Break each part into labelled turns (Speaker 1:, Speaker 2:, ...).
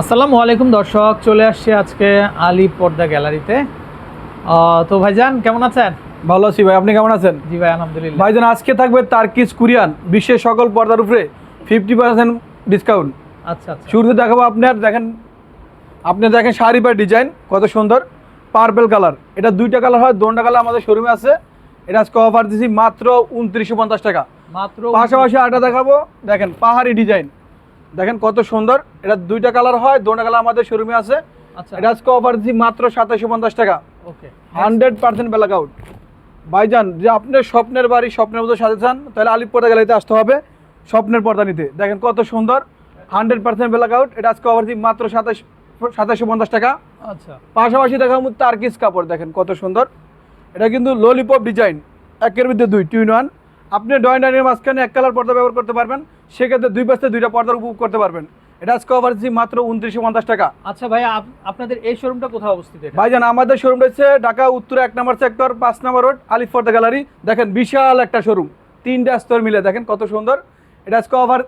Speaker 1: আসসালামু আলাইকুম দর্শক চলে আসছি আজকে আলী পর্দা গ্যালারিতে। তো ভাইজান কেমন আছেন?
Speaker 2: ভালো আছি ভাই আপনি কেমন আছেন?
Speaker 1: জি ভাই আলহামদুলিল্লাহ।
Speaker 2: ভাইজান আজকে থাকবে তার্কিস কুরিয়ান বিশ্বের সকল পর্দার উপরে ফিফটি পার্সেন্ট ডিসকাউন্ট
Speaker 1: আচ্ছা আচ্ছা।
Speaker 2: শুরুতে দেখাবো আপনার দেখেন আপনি দেখেন শাড়ি বা ডিজাইন কত সুন্দর। পার্পেল কালার এটা দুইটা কালার হয় দোনটা কালার আমাদের শোরুমে আছে। এটা আজকে অফার দিছি মাত্র উনত্রিশশো পঞ্চাশ টাকা।
Speaker 1: মাত্র
Speaker 2: পাশাপাশি আটা দেখাবো দেখেন পাহাড়ি ডিজাইন দেখেন কত সুন্দর। এটা দুইটা কালার হয় দুটা কালার আমাদের শোরুমে আছে।
Speaker 1: আচ্ছা।
Speaker 2: এটা আজকে অফার দিছি মাত্র সাতাশশো পঞ্চাশ টাকা।
Speaker 1: Okay.
Speaker 2: Hundred percent black out. ভাইজান যে আপনার স্বপ্নের বাড়ি স্বপ্নের মতো সাজে চান তাহলে আলিপুর গ্যালারিতে আসতে হবে স্বপ্নের পর্দা নিতে। দেখেন কত সুন্দর হান্ড্রেড পার্সেন্ট ব্ল্যাক আউট। এটা আজকে অফার দিই মাত্র সাতাশ সাতাশশো পঞ্চাশ টাকা।
Speaker 1: আচ্ছা।
Speaker 2: পাশাপাশি দেখাবো তার্কিস কাপড় দেখেন কত সুন্দর। এটা কিন্তু ললিপপ ডিজাইন একের মধ্যে দুই টু ইন ওয়ান আপনি ডয়েন ডাইনের মাঝখানে এক কালার পর্দা ব্যবহার করতে পারবেন সেক্ষেত্রে দুই পাশে দুইটা পর্দার উপভোগ করতে পারবেন। এটা আজকে অফার দিচ্ছি মাত্র উনত্রিশশো পঞ্চাশ টাকা।
Speaker 1: আচ্ছা ভাই আপ- আপনাদের এই শোরুমটা কোথাও অবস্থিত এটা?
Speaker 2: ভাইজান আমাদের শোরুম রয়েছে ঢাকা উত্তর এক নম্বর সেক্টর পাঁচ নম্বর রোড আলিফর্দা গ্যালারি দেখেন বিশাল একটা শোরুম তিনটা স্তর মিলে দেখেন কত সুন্দর। এটা আজকে অফার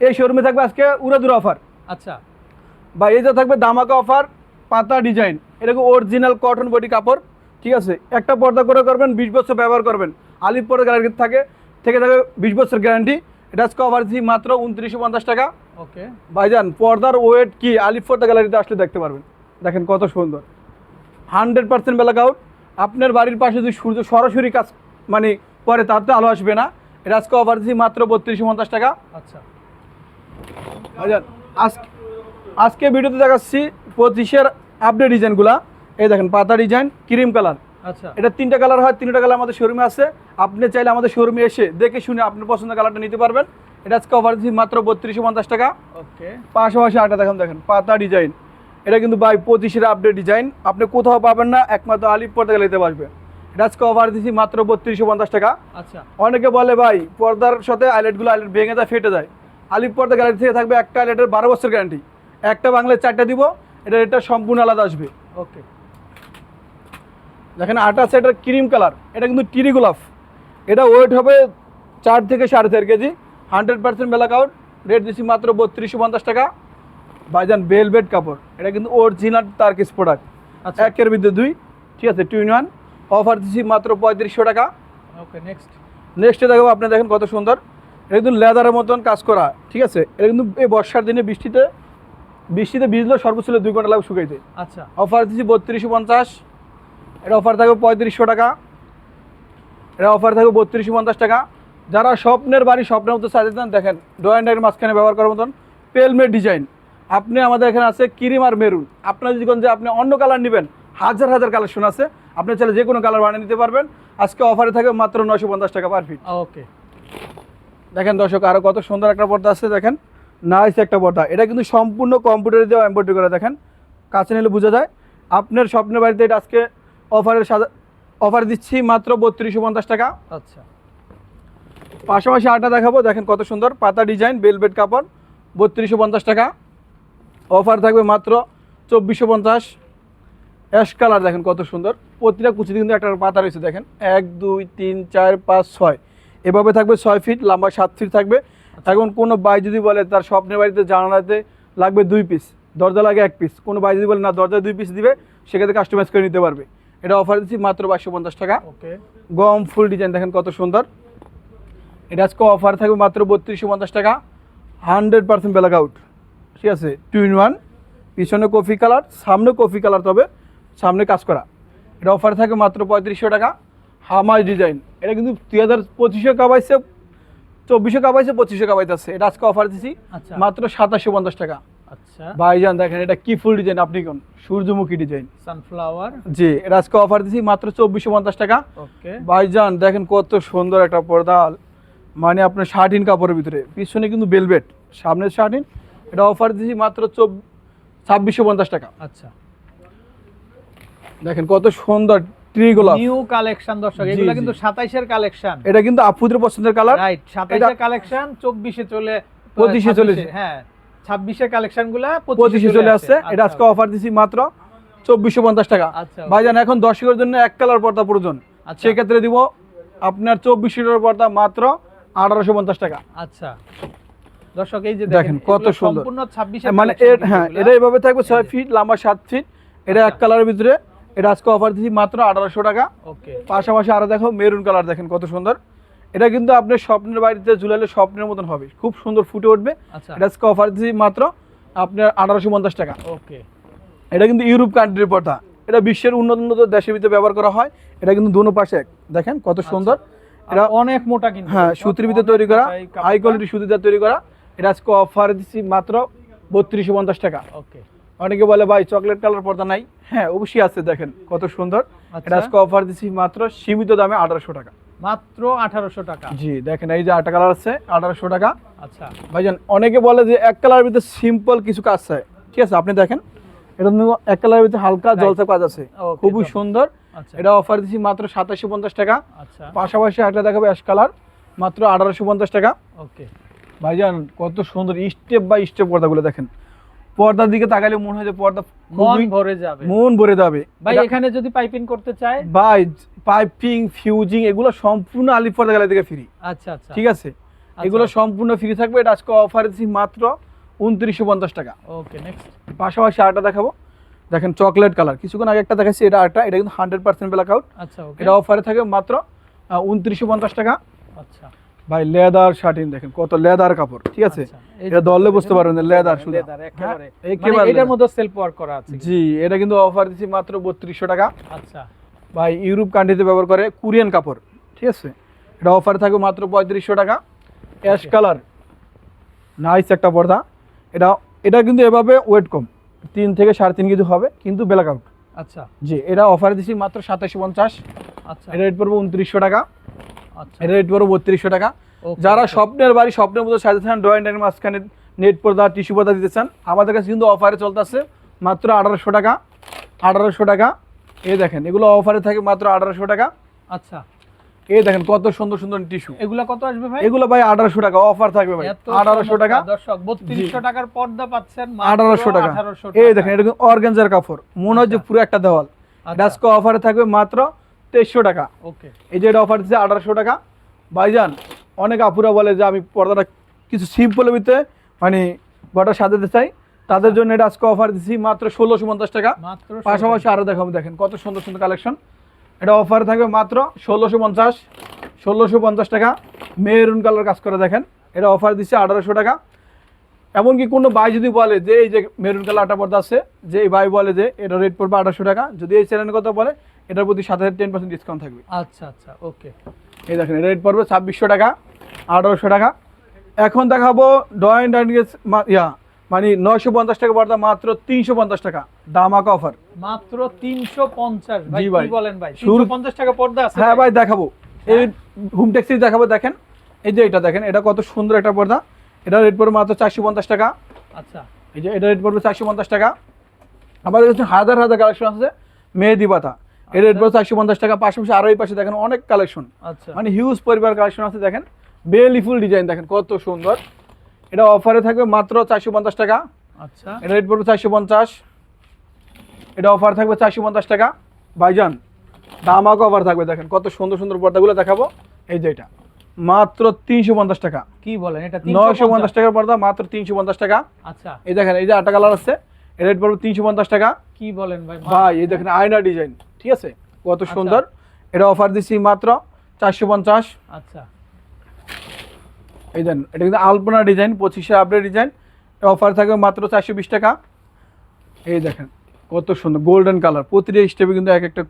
Speaker 2: এই শোরুমে থাকবে আজকে উড়াদুরা অফার
Speaker 1: আচ্ছা।
Speaker 2: বা এই যে থাকবে দামাকা অফার পাতা ডিজাইন এরকম অরিজিনাল কটন বডি কাপড়? ঠিক আছে একটা পর্দা করে করবেন বিশ বছর ব্যবহার করবেন। আলিপুর গ্যালারি থাকে থেকে থাকবে বিশ বছর গ্যারান্টি এটা অফার দিচ্ছি মাত্র উনত্রিশশো পঞ্চাশ টাকা।
Speaker 1: ওকে।
Speaker 2: ভাইজান পর্দার ওয়েট কি? আলিফোর্দা গ্যালারিতে আসলে দেখতে পারবেন। দেখেন কত সুন্দর। হান্ড্রেড পার্সেন্ট ব্ল্যাক আউট আপনার বাড়ির পাশে যদি সূর্য সরাসরি কাজ মানে পরে তার তো আলো আসবে না। এটা আজকে অফার দিচ্ছি মাত্র বত্রিশশো পঞ্চাশ টাকা।
Speaker 1: আচ্ছা।
Speaker 2: ভাইজান আজকে আজকে ভিডিওতে দেখাচ্ছি পঁচিশের আপডেট ডিজাইনগুলা এই দেখেন পাতা ডিজাইন ক্রিম কালার
Speaker 1: আচ্ছা।
Speaker 2: এটা তিনটা কালার হয় তিনটা কালার আমাদের শোরুমে আছে। আপনি চাইলে আমাদের শোরুমে এসে দেখে শুনে আপনার পছন্দের কালারটা নিতে পারবেন। এটা আজকে অফার দিচ্ছি মাত্র বত্রিশশো পঞ্চাশ টাকা।
Speaker 1: ওকে
Speaker 2: পাশাপাশি আটা দেখেন দেখেন পাতা ডিজাইন এটা কিন্তু বাই পঁচিশের আপডেট ডিজাইন আপনি কোথাও পাবেন না একমাত্র আলিপ পর্দা গেলেতে পারবে এটা আজকে অফার দিচ্ছি মাত্র বত্রিশশো পঞ্চাশ টাকা।
Speaker 1: আচ্ছা।
Speaker 2: অনেকে বলে ভাই পর্দার সাথে আইলেটগুলো আইলেট ভেঙে যায় ফেটে যায়। আলিপ পর্দা গ্যালারি থেকে থাকবে একটা আইলেটের বারো বছর গ্যারান্টি একটা বাংলায় চারটা দিব এটা এটা সম্পূর্ণ আলাদা আসবে।
Speaker 1: ওকে
Speaker 2: দেখেন আটা আছে এটা ক্রিম কালার এটা কিন্তু টিরি গোলাপ। এটা ওয়েট হবে চার থেকে সাড়ে চার kg hundred percent black out rate দিচ্ছি মাত্র বত্রিশশো পঞ্চাশ টাকা। বাইজান বেলভেট কাপড় এটা কিন্তু অরিজিনাল তার্কিস প্রোডাক্ট
Speaker 1: আচ্ছা।
Speaker 2: একের মধ্যে দুই ঠিক আছে টু ইন ওয়ান অফার দিচ্ছি মাত্র পঁয়ত্রিশশো টাকা।
Speaker 1: ওকে নেক্সট
Speaker 2: নেক্সটে দেখো আপনি দেখেন কত সুন্দর। এটা কিন্তু লেদারের মতন কাজ করা ঠিক আছে? এটা কিন্তু এই বর্ষার দিনে বৃষ্টিতে বৃষ্টিতে ভিজলেও সর্বোচ্চ দুই ঘণ্টা লাগবে শুকাইতে।
Speaker 1: আচ্ছা।
Speaker 2: অফার দিচ্ছি বত্রিশশো পঞ্চাশ। এটা অফার থাকবে পঁয়ত্রিশশো টাকা। এটা অফার থাকবে বত্রিশশো পঞ্চাশ টাকা। যারা স্বপ্নের বাড়ি স্বপ্নের মতো সাজিয়ে দেন দেখেন ড্রয়েন্ডের মাঝখানে ব্যবহার করার মতন পেলমেট ডিজাইন আপনি আমাদের এখানে আছে ক্রিম আর মেরুন আপনার যদি যে আপনি অন্য কালার নেবেন হাজার হাজার কালেকশন আছে। আপনি চাইলে যে কোনো কালার বানিয়ে নিতে পারবেন। আজকে অফারে থাকবে মাত্র নশো পঞ্চাশ টাকা পার ফিট
Speaker 1: ওকে
Speaker 2: দেখেন দর্শক আরও কত সুন্দর একটা পর্দা আছে দেখেন। নাইস একটা পর্দা। এটা কিন্তু সম্পূর্ণ কম্পিউটারে দেওয়া এম্ব্রয়ডারি করা দেখেন। কাছে নিলে বোঝা যায়। আপনার স্বপ্নের বাড়িতে এটা আজকে অফারের অফার দিচ্ছি মাত্র বত্রিশশো পঞ্চাশ টাকা।
Speaker 1: আচ্ছা।
Speaker 2: পাশাপাশি আটা দেখাবো দেখেন কত সুন্দর পাতা ডিজাইন বেলভেট কাপড় বত্রিশশো পঞ্চাশ টাকা। অফার থাকবে মাত্র চব্বিশশো পঞ্চাশ। অ্যাশ কালার দেখেন কত সুন্দর প্রতিটা কুচিতে কিন্তু একটা পাতা রয়েছে দেখেন। এক দুই তিন চার পাঁচ ছয়। এভাবে থাকবে ছয় ফিট লম্বা সাত ফিট থাকবে। এখন কোনো বাই যদি বলে তার স্বপ্নের বাড়িতে জানালাতে লাগবে দুই পিস দরজা লাগে এক পিস কোনো বাই যদি বলে না দরজা দুই পিস দিবে সেক্ষেত্রে কাস্টমাইজ করে নিতে পারবে। এটা অফার দিচ্ছি মাত্র বাইশশো পঞ্চাশ টাকা।
Speaker 1: ওকে
Speaker 2: গম ফুল ডিজাইন দেখেন কত সুন্দর। এটা আজকে অফার থাকবে মাত্র বত্রিশশো পঞ্চাশ টাকা। হান্ড্রেড পার্সেন্ট ব্ল্যাক আউট ঠিক আছে? টু ইন ওয়ান পিছনে কফি কালার সামনে কফি কালার তবে সামনে কাজ করা। এটা অফার থাকে মাত্র পঁয়ত্রিশশো টাকা। হামাজ ডিজাইন এটা কিন্তু দুই হাজার পঁচিশশো কাবাইছে চব্বিশশো কাবাইছে পঁচিশশো কাবাইতেছে এটা আজকে অফার দিচ্ছি
Speaker 1: আচ্ছা।
Speaker 2: মাত্র সাতাশশো পঞ্চাশ টাকা।
Speaker 1: আচ্ছা।
Speaker 2: ভাইজান দেখেন এটা কি ফুল ডিজাইন আপনি কোন? সূর্যমুখী ডিজাইন
Speaker 1: সানফ্লাওয়ার
Speaker 2: জি এটা আজকে অফার দিচ্ছি মাত্র চব্বিশশো পঞ্চাশ টাকা।
Speaker 1: ওকে
Speaker 2: ভাইজান দেখেন কত সুন্দর একটা পর্দা মানে আপনার শার্টিন কাপড়ের ভিতরে। পিছনে কিন্তু বেলভেট শার্টিন। এটা অফার দিচ্ছি মাত্র ছাব্বিশশো পঞ্চাশ টাকা।
Speaker 1: আচ্ছা।
Speaker 2: দেখেন কত সুন্দর ট্রি গোলাপ
Speaker 1: নিউ কালেকশন দর্শক
Speaker 2: জি,
Speaker 1: এগুলো কিন্তু 27 এর কালেকশন
Speaker 2: এটা কিন্তু আপুদের পছন্দের কালার
Speaker 1: রাইট 27 এর কালেকশন 24 এ চলে
Speaker 2: 25 এ চলেছে।
Speaker 1: হ্যাঁ। 26 এর কালেকশনগুলো
Speaker 2: পঁচিশে চলে আসছে। এটা আজকে অফার দিচ্ছি মাত্র চব্বিশশো পঞ্চাশ টাকা।
Speaker 1: আচ্ছা।
Speaker 2: ভাইজান এখন দর্শকের জন্য এক কালার পর্দা প্রয়োজন।
Speaker 1: আচ্ছা।
Speaker 2: সেক্ষেত্রে দিব আপনার চব্বিশশো টাকার পর্দা মাত্র আঠারোশো পঞ্চাশ টাকা।
Speaker 1: আচ্ছা। দর্শক এই যে
Speaker 2: দেখেন, কত সুন্দর।
Speaker 1: সম্পূর্ণ 26
Speaker 2: মানে হ্যাঁ এটা এভাবে থাকবে ছয় ফিট লম্বা সাত ফিট এটা এক
Speaker 1: আচ্ছা।
Speaker 2: কালারের ভিতরে। এটা আজকে অফার দিচ্ছি মাত্র আঠারোশো টাকা।
Speaker 1: ওকে।
Speaker 2: পাশাপাশি আরও দেখো মেরুন কালার দেখেন কত সুন্দর। এটা কিন্তু আপনার স্বপ্নের বাড়িতে ঝুলালে স্বপ্নের মতন হবে। খুব সুন্দর ফুটে উঠবে।
Speaker 1: আচ্ছা।
Speaker 2: এটা আজকে অফার দিচ্ছি মাত্র আপনার আঠারোশো পঞ্চাশ টাকা।
Speaker 1: ওকে।
Speaker 2: এটা কিন্তু ইউরোপ কান্ট্রির পর্দা। এটা বিশ্বের উন্নত উন্নত দেশের ভিতরে ব্যবহার করা হয়। এটা কিন্তু দুনো পাশে দেখেন কত সুন্দর।
Speaker 1: এটা
Speaker 2: এটা
Speaker 1: অনেক মোটা কিন্তু।
Speaker 2: হ্যাঁ সুতির ভিতরে তৈরি করা হাই কোয়ালিটি সুতির দিয়ে তৈরি করা। এটা আজকে অফার দিচ্ছি মাত্র বত্রিশশো পঞ্চাশ টাকা।
Speaker 1: ওকে।
Speaker 2: অনেকে বলে ভাই চকলেট কালার পর্দা নাই। হ্যাঁ অবশ্যই আছে দেখেন কত সুন্দর। এটা
Speaker 1: আচ্ছা
Speaker 2: আজকে অফার দিচ্ছি মাত্র সীমিত দামে আঠারোশো টাকা।
Speaker 1: মাত্র 1800 টাকা।
Speaker 2: জি দেখেন এই যে আটটা কালার আছে আঠারোশো টাকা।
Speaker 1: আচ্ছা।
Speaker 2: ভাইজান অনেকে বলে যে এক কালারের ভিতরে সিম্পল কিছু কাজ চাই ঠিক আছে আপনি দেখেন এটা এক কালারের ভিতরে হালকা. জলসা কাজ আছে। খুবই সুন্দর।
Speaker 1: আচ্ছা।
Speaker 2: এটা অফার দিচ্ছি মাত্র সাতাশশো পঞ্চাশ টাকা।
Speaker 1: আচ্ছা।
Speaker 2: পাশাপাশি একটা দেখাবে অ্যাশ কালার মাত্র আঠারোশো পঞ্চাশ টাকা।
Speaker 1: ওকে
Speaker 2: ভাইজান কত সুন্দর স্টেপ বাই স্টেপ পর্দাগুলো দেখেন। পর্দার দিকে তাকালে মনে হয় যে পর্দা
Speaker 1: মন ভরে যাবে।
Speaker 2: মন ভরে যাবে।
Speaker 1: ভাই এখানে যদি পাইপিং করতে চায়?
Speaker 2: ভাই পাইপিং ফিউজিং এগুলো সম্পূর্ণ আলিফ পর্দা গেলে থেকে ফ্রি
Speaker 1: আচ্ছা আচ্ছা।
Speaker 2: ঠিক আছে? এগুলো সম্পূর্ণ ফ্রি থাকবে। এটা আজকে অফার দিচ্ছি মাত্র উনত্রিশশো পঞ্চাশ টাকা।
Speaker 1: ওকে নেক্সট
Speaker 2: পাশাপাশি আরেকটা দেখাবো। দেখেন চকলেট কালার কিছুক্ষণ আগে একটা দেখাচ্ছি এটা আরেকটা এটা কিন্তু হান্ড্রেড পার্সেন্ট ব্ল্যাক আউট
Speaker 1: আচ্ছা
Speaker 2: এটা অফারে থাকবে মাত্র উনত্রিশশো পঞ্চাশ টাকা।
Speaker 1: আচ্ছা।
Speaker 2: ভাই লেদার শার্টিন দেখেন কত লেদার কাপড় ঠিক আছে?
Speaker 1: আচ্ছা,
Speaker 2: এটা ধরলে বুঝতে পারবেন লেদার শুধু
Speaker 1: লেদার একেবারে
Speaker 2: হ্যাঁ, একেবারে।
Speaker 1: মানে এটার মধ্যে সেলফ ওয়ার্ক করা আছে
Speaker 2: জি এটা কিন্তু অফার দিছি মাত্র বত্রিশশো টাকা।
Speaker 1: আচ্ছা।
Speaker 2: ভাই ইউরোপ কান্ট্রিতে ব্যবহার করে কোরিয়ান কাপড় ঠিক আছে? এটা অফার থাকবে মাত্র পঁয়ত্রিশশো টাকা। অ্যাশ কালার নাইস একটা পর্দা। এটা এটা কিন্তু এভাবে ওয়েট কম তিন থেকে সাড়ে তিন কেজি হবে কিন্তু ব্ল্যাক আউট
Speaker 1: আচ্ছা।
Speaker 2: জি এটা অফার দিছি মাত্র সাতাশশো পঞ্চাশ।
Speaker 1: আচ্ছা।
Speaker 2: এটা রেট পড়বে উনত্রিশশো টাকা। এটা রেট পড়বে বত্রিশশো টাকা। যারা স্বপ্নের বাড়ি স্বপ্নের মতো সাজে চান ড্রয়িং ডাইনের মাঝখানে নেট পর্দা টিস্যু পর্দা দিতে চান আমাদের কাছে কিন্তু অফারে চলতেছে মাত্র আঠারোশো টাকা। আঠারোশো টাকা। এই দেখেন এগুলো অফারে থাকে মাত্র আঠারোশো টাকা।
Speaker 1: আচ্ছা।
Speaker 2: এই দেখেন কত সুন্দর সুন্দর টিস্যু
Speaker 1: এগুলা কত আসবে ভাই?
Speaker 2: এগুলো ভাই আঠারোশো টাকা অফার থাকবে ভাই।
Speaker 1: এত
Speaker 2: আঠারোশো
Speaker 1: চমৎকার,
Speaker 2: টাকা।
Speaker 1: দর্শক 3200 টাকার পর্দা পাচ্ছেন
Speaker 2: আঠারোশো টাকা। এই দেখেন এটা অর্গানজার কাপড়। মনে হয় যে
Speaker 1: আচ্ছা।
Speaker 2: পুরো একটা দেওয়াল।
Speaker 1: আচ্ছা।
Speaker 2: আজকে অফারে থাকবে মাত্র তেইশশো টাকা।
Speaker 1: ওকে
Speaker 2: এই যে এটা অফার দিচ্ছে আঠারোশো টাকা। ভাইজান অনেক আপুরা বলে যে আমি পর্দাটা কিছু সিম্পলের ভিতরে মানে গোটা সাজাতে চাই। তাদের জন্য এটা আজকে অফার দিচ্ছি মাত্র ষোলোশো পঞ্চাশ টাকা।
Speaker 1: মাত্র
Speaker 2: পাশাপাশি আরও দেখাবো দেখেন কত সুন্দর সুন্দর কালেকশন এটা অফার থাকবে মাত্র ষোলোশো পঞ্চাশ ষোলোশো পঞ্চাশ টাকা। মেরুন কালার কাজ করে দেখেন। এটা অফার দিচ্ছে আঠারোশো টাকা। এমনকি কোনো ভাই যদি বলে যে এই যে মেরুন কালার আটা পর্দা আছে যে এই ভাই বলে যে এটা রেট পড়বে আঠারোশো টাকা। যদি এই চ্যানেলের কথা বলে এটার প্রতি সাত হাজার টেন পার্সেন্ট ডিসকাউন্ট থাকবে।
Speaker 1: আচ্ছা আচ্ছা ওকে
Speaker 2: এই দেখেন এটা রেট পড়বে ছাব্বিশশো টাকা আঠারোশো টাকা। এখন দেখাবো ডয়েন ডাইনিং ইয়া মানে নয়শো পঞ্চাশ টাকা পর্দা মাত্র তিনশো পঞ্চাশ টাকা দামাকা অফার
Speaker 1: মাত্র 350 ভাই
Speaker 2: জি ভাই।
Speaker 1: কি বলেন ভাই?
Speaker 2: শুরু-
Speaker 1: পঞ্চাশ টাকা পর্দা আছে
Speaker 2: হ্যাঁ ভাই। দেখাবো। এই হোম ট্যাক্সি দেখাবো দেখেন। এই যে এটা দেখেন এটা কত সুন্দর একটা পর্দা। এটা রেট পড়বে মাত্র চারশো পঞ্চাশ টাকা।
Speaker 1: আচ্ছা।
Speaker 2: এই যে এটা রেট পড়বে চারশো পঞ্চাশ টাকা। আমাদের কাছে হাজার হাজার কালেকশন আছে মেহেদি পাতা। এটা রেট পড়বে চারশো পঞ্চাশ টাকা পাশাপাশি এই পাশে দেখেন অনেক কালেকশন
Speaker 1: আচ্ছা।
Speaker 2: মানে হিউজ পরিবার কালেকশন আছে দেখেন। বেলিফুল ডিজাইন দেখেন কত সুন্দর। এটা অফারে থাকবে মাত্র চারশো পঞ্চাশ টাকা।
Speaker 1: আচ্ছা।
Speaker 2: এটা রেট পড়বে চারশো পঞ্চাশ। এটা অফার থাকবে চারশো পঞ্চাশ টাকা। ভাইজান দামাকে অফার থাকবে দেখেন কত সুন্দর সুন্দর পর্দাগুলো দেখাবো। এই যে এটা। মাত্র তিনশো পঞ্চাশ টাকা।
Speaker 1: কি বলেন এটা
Speaker 2: নয়শো পঞ্চাশ টাকার পর্দা মাত্র তিনশো পঞ্চাশ টাকা।
Speaker 1: আচ্ছা।
Speaker 2: এই দেখেন এই যে আটা কালার আছে এর রেট পড়বে তিনশো পঞ্চাশ টাকা।
Speaker 1: কি বলেন ভাই?
Speaker 2: ভাই এই দেখেন আয়না ডিজাইন ঠিক আছে? কত
Speaker 1: আচ্ছা।
Speaker 2: সুন্দর? এটা অফার দিচ্ছি মাত্র চারশো পঞ্চাশ।
Speaker 1: আচ্ছা।
Speaker 2: এই দেন এটা কিন্তু আলপনা ডিজাইন পঁচিশে আপডেট ডিজাইন অফার থাকবে মাত্র চারশো বিশ টাকা। এই দেখেন কত সুন্দর গোল্ডেন কালার প্রতিটা স্টেপে কিন্তু এক একটা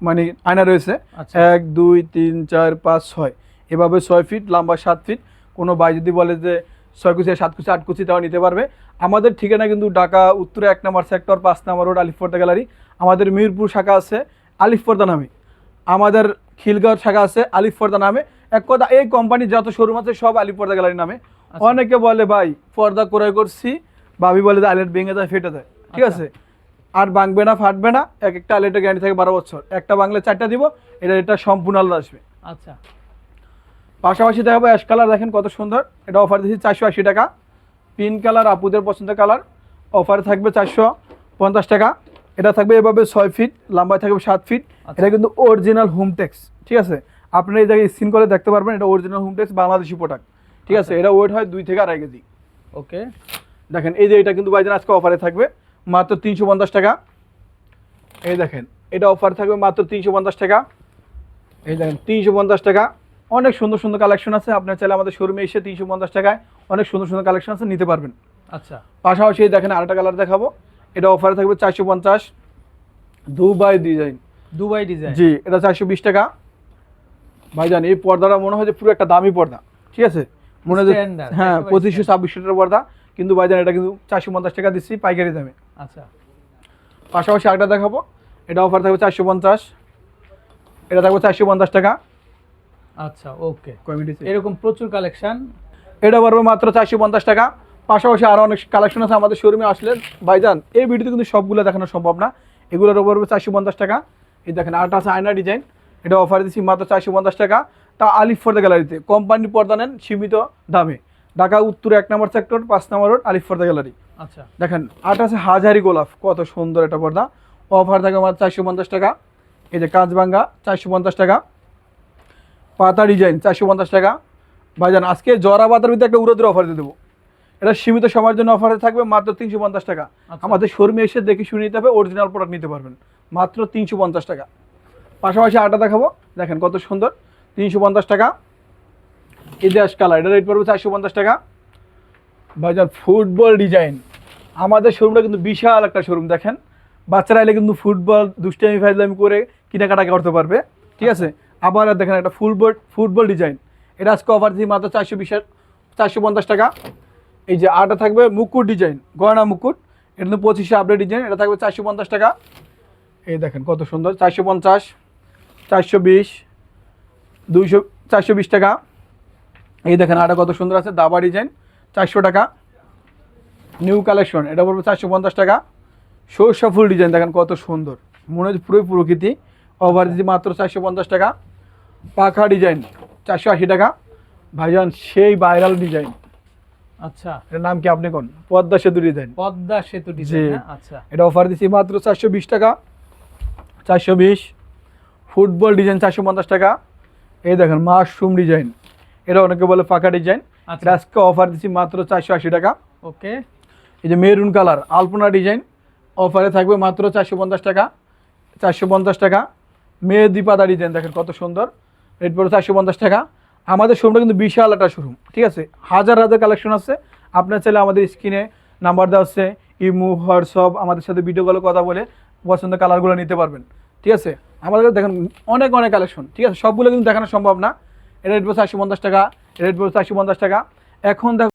Speaker 2: মানে আয়না রয়েছে।
Speaker 1: আচ্ছা।
Speaker 2: এক দুই তিন চার পাঁচ ছয়। এভাবে ছয় ফিট লম্বা সাত ফিট কোনো ভাই যদি বলে যে ছয় কুচি সাত কুচি আট কুচি তাও নিতে পারবে। আমাদের ঠিকানা কিন্তু ঢাকা উত্তরে এক নম্বর সেক্টর পাঁচ নম্বর রোড আলিফপর্দা গ্যালারি। আমাদের মিরপুর শাখা আছে আলিফপর্দা নামে। আমাদের খিলগাঁও শাখা আছে আলিফপর্দা নামে। এক কথা এই কোম্পানির যত শোরুম আছে সব আলিফপর্দা গ্যালারি নামে।
Speaker 1: আচ্ছা।
Speaker 2: অনেকে বলে ভাই পর্দা ক্রয় করছি। ভাবি বলে যে আইলেট ভেঙে যায় ফেটে যায়। ঠিক
Speaker 1: আচ্ছা।
Speaker 2: আছে? আর ভাঙবে না ফাটবে না। এক একটা আইলেটের গ্যারান্টি থাকে বারো বছর। একটা বাংলা চারটা দিব এটা এটা সম্পূর্ণ আলাদা আসবে।
Speaker 1: আচ্ছা।
Speaker 2: পাশাপাশি দেখাবো অ্যাশ কালার দেখেন কত সুন্দর। এটা অফার দিচ্ছি চারশো আশি টাকা। পিঙ্ক কালার আপুদের পছন্দের কালার অফার থাকবে চারশো পঞ্চাশ টাকা। এটা থাকবে এভাবে ছয় ফিট লম্বায় থাকবে সাত ফিট
Speaker 1: আচ্ছা।
Speaker 2: এটা কিন্তু অরিজিনাল হোমটেক্স ঠিক আছে? আপনারা এই জায়গায় স্ক্রিন করে দেখতে পারবেন এটা অরিজিনাল হোমটেক্স বাংলাদেশি প্রোডাক্ট ঠিক আছে?
Speaker 1: আচ্ছা।
Speaker 2: এটা ওয়েট হয় দুই থেকে আড়াই কেজি।
Speaker 1: ওকে
Speaker 2: দেখেন এই যে এটা কিন্তু ভাইজান আজকে অফারে থাকবে মাত্র তিনশো পঞ্চাশ টাকা। এই দেখেন এটা অফার থাকবে মাত্র তিনশো পঞ্চাশ টাকা। এই দেখেন তিনশো পঞ্চাশ টাকা। অনেক সুন্দর সুন্দর কালেকশন আছে। আপনার চাইলে আমাদের শোরুমে এসে তিনশো পঞ্চাশ টাকায় অনেক সুন্দর সুন্দর কালেকশন আছে নিতে পারবেন।
Speaker 1: আচ্ছা।
Speaker 2: পাশাপাশি দেখেন আরেকটা কালার দেখাবো। এটা অফারে থাকবে চারশো পঞ্চাশ। দুবাই ডিজাইন
Speaker 1: দুবাই ডিজাইন
Speaker 2: জি এটা চারশো বিশ টাকা। ভাইজান এই পর্দাটা মনে হয় যে পুরো একটা দামি পর্দা ঠিক আছে? মনে হয় হ্যাঁ পঁচিশশো ছাব্বিশশো টাকার পর্দা। কিন্তু ভাইজান এটা কিন্তু চারশো পঞ্চাশ টাকা দিচ্ছি পাইকারি দামে।
Speaker 1: আচ্ছা।
Speaker 2: পাশাপাশি আরেকটা দেখাবো। এটা অফার থাকবে চারশো পঞ্চাশ। এটা থাকবে চারশো পঞ্চাশ টাকা।
Speaker 1: আচ্ছা ওকে। এরকম প্রচুর কালেকশন
Speaker 2: এটা পারবে মাত্র চারশো পঞ্চাশ টাকা। পাশাপাশি আরও অনেক কালেকশন আছে আমাদের শোরুমে আসলে। ভাইজান এই ভিডিওতে কিন্তু সবগুলো দেখানো সম্ভব না। এগুলোর পড়বে চারশো পঞ্চাশ টাকা। এই দেখেন আরেকটা আছে আয়না ডিজাইন এটা অফার দিচ্ছি মাত্র চারশো পঞ্চাশ টাকা। তা আলিফ ফর্দা গ্যালারিতে কোম্পানি পর্দা নেন সীমিত দামে। ঢাকা উত্তর এক নম্বর সেক্টর পাঁচ নম্বর রোড আলিফ ফর্দা গ্যালারি
Speaker 1: আচ্ছা।
Speaker 2: দেখেন আট আছে হাজারি গোলাপ। কত সুন্দর এটা পর্দা। অফার থাকে মাত্র চারশো পঞ্চাশ টাকা। এই যে কাঁচবাঙ্গা চারশো পঞ্চাশ টাকা। পাতা ডিজাইন চারশো পঞ্চাশ টাকা। ভাইজান আজকে জরা পাতার ভিতরে একটা উড়োদের অফার দিয়ে দেবো। এটা সীমিত সময়ের জন্য অফারে থাকবে মাত্র তিনশো পঞ্চাশ টাকা।
Speaker 1: আচ্ছা।
Speaker 2: আমাদের শোরুমে এসে দেখে শুনে নিতে হবে অরিজিনাল প্রোডাক্ট নিতে পারবেন। মাত্র তিনশো পঞ্চাশ টাকা। পাশাপাশি আটা দেখাবো। দেখেন কত সুন্দর। তিনশো পঞ্চাশ টাকা। ইতিহাস কালার এটা রেট পড়বে চারশো পঞ্চাশ টাকা। ভাইজান ফুটবল ডিজাইন আমাদের শোরুমটা কিন্তু বিশাল একটা শোরুম দেখেন। বাচ্চারা এলে কিন্তু ফুটবল দুষ্টামি ফাইজলামি করে কেনাকাটা করতে পারবে। ঠিক আছে? আবার দেখেন একটা ফুটবল ফুটবল ডিজাইন এটা আজকে অফার দিই মাত্র চারশো বিশের, চারশো পঞ্চাশ টাকা। এই যে আটা থাকবে মুকুট ডিজাইন গয়না মুকুট। এটা কিন্তু পঁচিশে আপডেট ডিজাইন এটা থাকবে চারশো পঞ্চাশ টাকা। এই দেখেন কত সুন্দর, চারশো পঞ্চাশ, চারশো বিশ, দুইশো, চারশো বিশ টাকা। এই দেখেন আটা কত সুন্দর আছে, দাবা ডিজাইন চারশো টাকা। নিউ কালেকশন এটা পড়বে চারশো পঞ্চাশ টাকা। সরষা ফুল ডিজাইন দেখেন কত সুন্দর। মনে হচ্ছে পুরোই প্রকৃতি। ওভার দিদি মাত্র চারশো পঞ্চাশ টাকা। পাখা ডিজাইন চারশো আশি টাকা। ভাইজান সেই ভাইরাল ডিজাইন
Speaker 1: আচ্ছা।
Speaker 2: এটার নাম কি আপনি কোন? পদ্মা সেতু ডিজাইন
Speaker 1: পদ্মা সেতু ডিজাইন। আচ্ছা।
Speaker 2: এটা অফার দিচ্ছি মাত্র চারশো বিশ টাকা। চারশো বিশ। ফুটবল ডিজাইন চারশো পঞ্চাশ টাকা। এই দেখেন মাশরুম ডিজাইন এটা অনেকে বলে পাকা ডিজাইন
Speaker 1: আচ্ছা।
Speaker 2: এটা আজকে অফার দিচ্ছি মাত্র চারশো আশি টাকা।
Speaker 1: ওকে।
Speaker 2: এই যে মেরুন কালার আলপনা ডিজাইন অফারে থাকবে মাত্র চারশো পঞ্চাশ টাকা। চারশো পঞ্চাশ টাকা। মেহেদি পাতা ডিজাইন দেখেন কত সুন্দর। রেট পড়ে চারশো পঞ্চাশ টাকা। আমাদের শোরুমটা কিন্তু বিশাল একটা শোরুম ঠিক আছে? হাজার হাজার কালেকশন আছে। আপনার চাইলে আমাদের স্ক্রিনে নাম্বার দেওয়া আছে, ইমু, হোয়াটসঅ্যাপ, আমাদের সাথে ভিডিও কলে কথা বলে পছন্দের কালারগুলো নিতে পারবেন, ঠিক আছে? আমাদের দেখেন অনেক অনেক কালেকশন ঠিক আছে? সবগুলো কিন্তু দেখানো সম্ভব না। রেট পড়ে চারশো পঞ্চাশ টাকা রেট পড়ে চারশো পঞ্চাশ টাকা। এখন দেখো